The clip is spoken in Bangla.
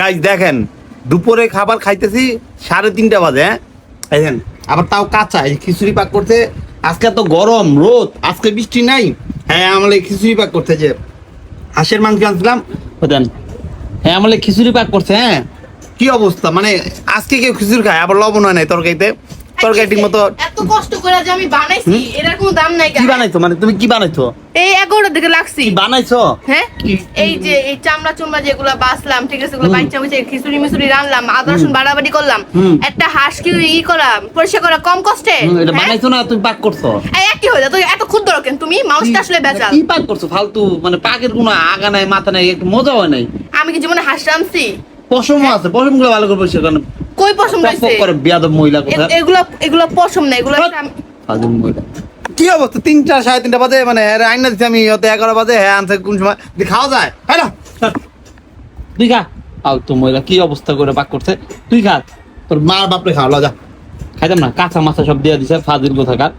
গাইজ দেখেন দুপুরে খাবার খাইতেছি সাড়ে তিনটা বাজে হ্যাঁ? আবার তাও কাঁচা এই খিচুড়ি পাক করতে আজকে তো গরম রোদ আজকে বৃষ্টি নাই। হ্যাঁ আমলে খিচুড়ি পাক করতে যে হাঁসের মাংস আনছিলাম। দেন হ্যাঁ আমলে খিচুড়ি পাক করছে হ্যাঁ? কি অবস্থা? মানে আজকে কেউ খিচুড়ি খায়? আবার লবণ হয় নাই তরকারিতে? তরকারি ঠিক মতো এত কষ্ট করে যে আমি বানাইছি এটার কোনো দাম নাই কি বানাইছো? মানে তুমি কি বানাইছো? এই এগারোটার দিকে লাগছি। বানাইছো? হ্যাঁ? এই যে এই চামড়া চুমড়া যেগুলো বাসলাম ঠিক আছে এগুলো বাইচা বাইচা খিচুড়ি মিচুড়ি রান্নলাম আদা রসুন বাড়াবাড়ি করলাম একটা হাঁস কি ই করা পরিষ্কার করা কম কষ্টে? এটা হ্যাঁ? বানাইছো না তুমি পাক করছ? এই একই হয়ে যায় তো এত কেন তুমি? মানুষটা আসলে বেচাল কি পাক করছ? ফালতু মানে পাকের কোনো আগা নাই মাথা নাই একটু মজা হয় নাই? আমি কি জীবনে হাঁস রাঁধছি? পশমও আছে পশমগুলো ভালো করে পরিষ্কার করেন। কই পশম রয়েছে? করে বিয়াদব মহিলা কোথায়? এগুলো এগুলো পশম না এগুলো। আমি- ফাজিল মহিলা। কি অবস্থা? তিনটা, সাড়ে তিনটা বাজে মানে আইনা দিচ্ছি আমি হতে এগারো বাজে হ্যাঁ আনছে কোন সময়? খাওয়া যায়। হ্যাঁ না। তুই খা। আও তো মহিলা কি অবস্থা করে পাক করছে? তুই খা। তোর মা বাপরে খাওয়া লজা খাইতাম না, কাঁচা মাছা সব দিয়ে দিছে, ফাজিল কোথাকার।